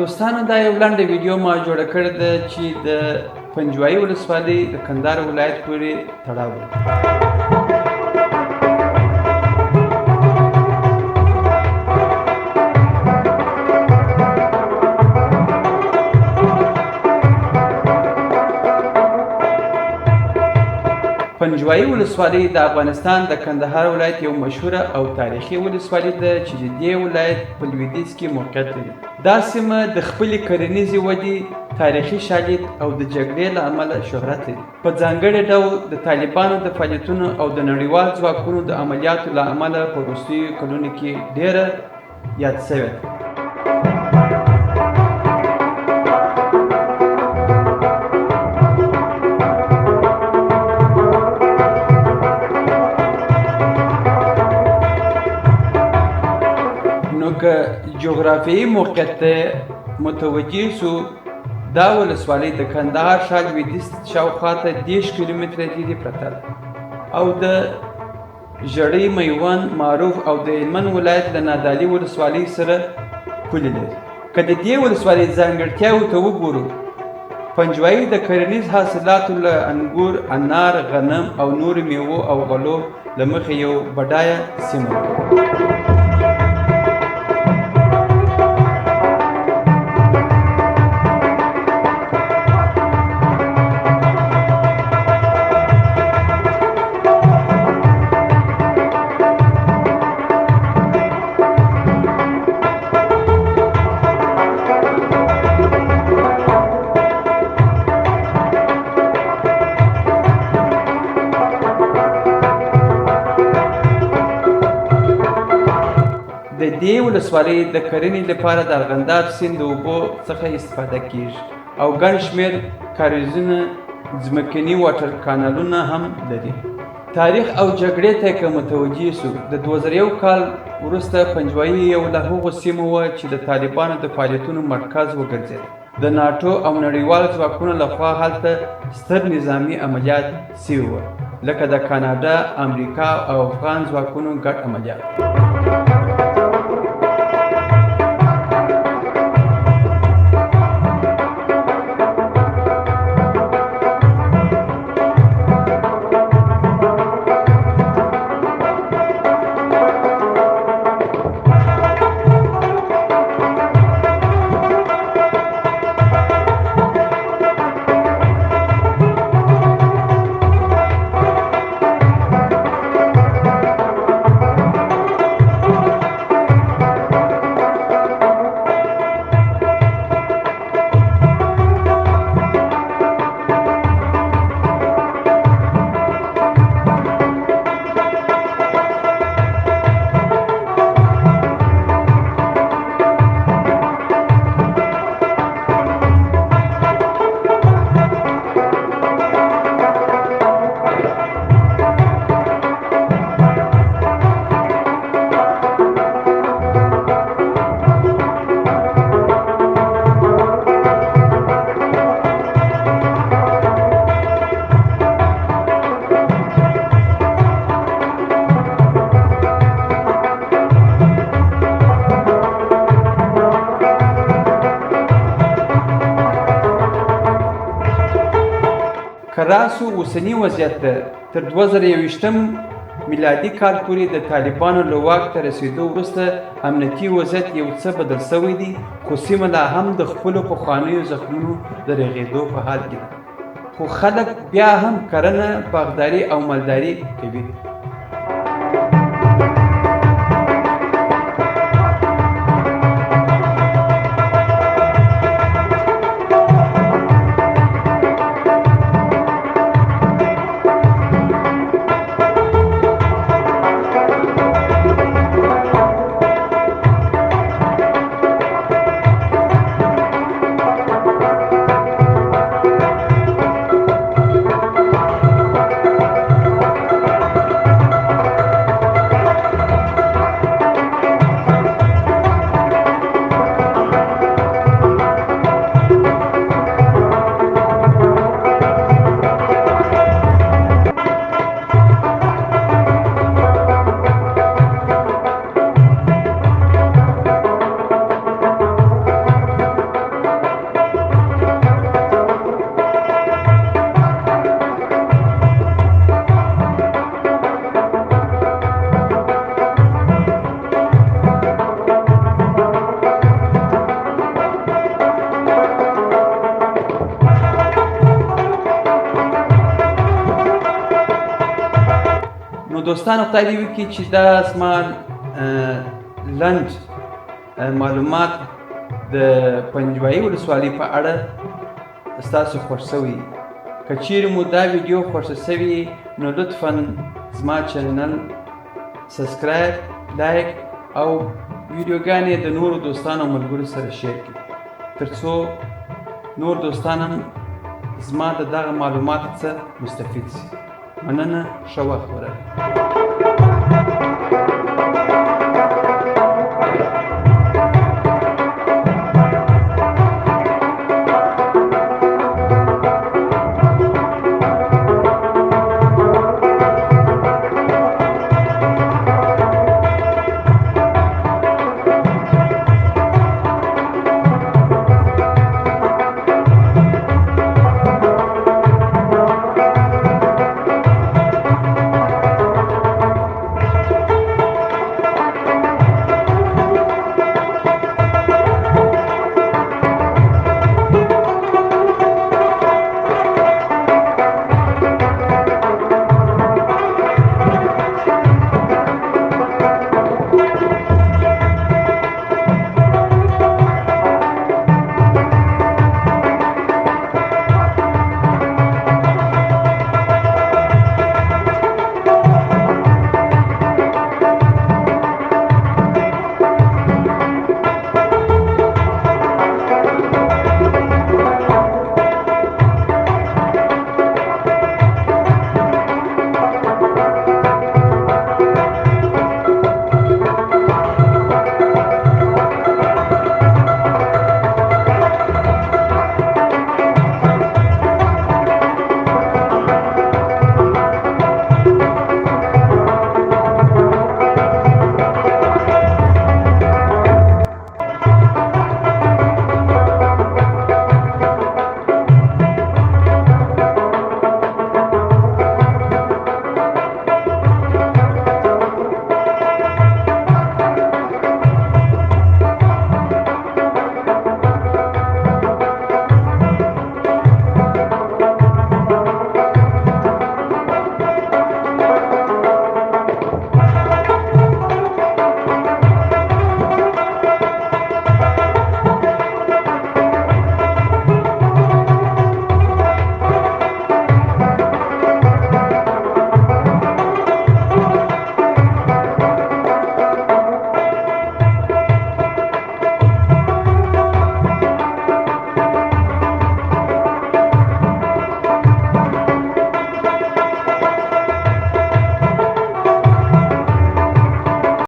دوستانو دا یو لنډه ویډیو ما جوړه کړې ده چې د پنجوایي ولسوالۍ د کندهار ولایت پورې تړاو لري پنجوایي ولسوالۍ د افغانستان د کندهار ولایت یو مشهوره او تاریخي ولسوالۍ ده چې د دې ولایت په لویدیځ کې موقعیت لري. دا سیمه د خپلې کرنیزې ودې تاریخي شالید او د جګړې له امله شهرت لري. په ځانګړي ډول د طالبانو د فعالیتونو او د نړیوال ځواکونو د عملیاتو له امله په وروستیو کلونو کې ډیره یاد شوې ده که جغرافیایي موقعیت ته متوجه سو دا ولسوالۍ د کندهار ښار لویدیځ شاوخوا ته دېرش کیلومتره لرې پرته ده او د ژړۍ میوند معروف او د هلمند ولایت له نادعلي ولسوالۍ سره پولې لري. که د دې ولسوالۍ ځانګړتیاوو ته وګورو پنجوایي د کرنیز حاصلاتو له انګور انار غنم او نورو میوو او غلو له مخې یو بډایه سیمه دې ولسوالۍ د کرنې لپاره د ارغنداب سیند د اوبو څخه استفاده کیږي او ګڼ شمېر کاریزونه ځمکني واټر کانالونه هم لري. تاریخ او جګړې ته که متوجه سو د 2001 کال وروسته پنجوایي یو له هغو سیمو وه چې د طالبانو د فعالیتونو مرکز وګرځېد. د ناټو او نړیوال ځواکونو لخوا هلته ستر نظامی عملیات سوي وو لکه د کاناډا امریکا او افغان ځواکونو ګډ عملیات کراسو اوسنی وضعیت ته تر 2021م میلادي کال پورې د طالبانو له واک ته رسیدو وروسته امنیتي وضعیت یو څه بدل شوی دی خو سیمه لا هم د خپلو پخوانیو زخمونو د رغېدو په حال کې ده. خو خلک بیا هم کرنه باغداري او مالداري کوي دوستانو خدای دې وکړي چې دا اه، لنډ معلومات د پنجوایي ولسوالۍ په اړه ستاسو خوښ شوي که چیرې مو دا ویډیو خوښه شوي نو لطفا زما چینل سبسکرایب لایک او ویډیوګانې د نورو دوستانو او ملګرو سره شیر کړئ. ترڅو نور دوستان هم زما د دغه معلوماتو څخه مستفید شي مننا شواخ ورد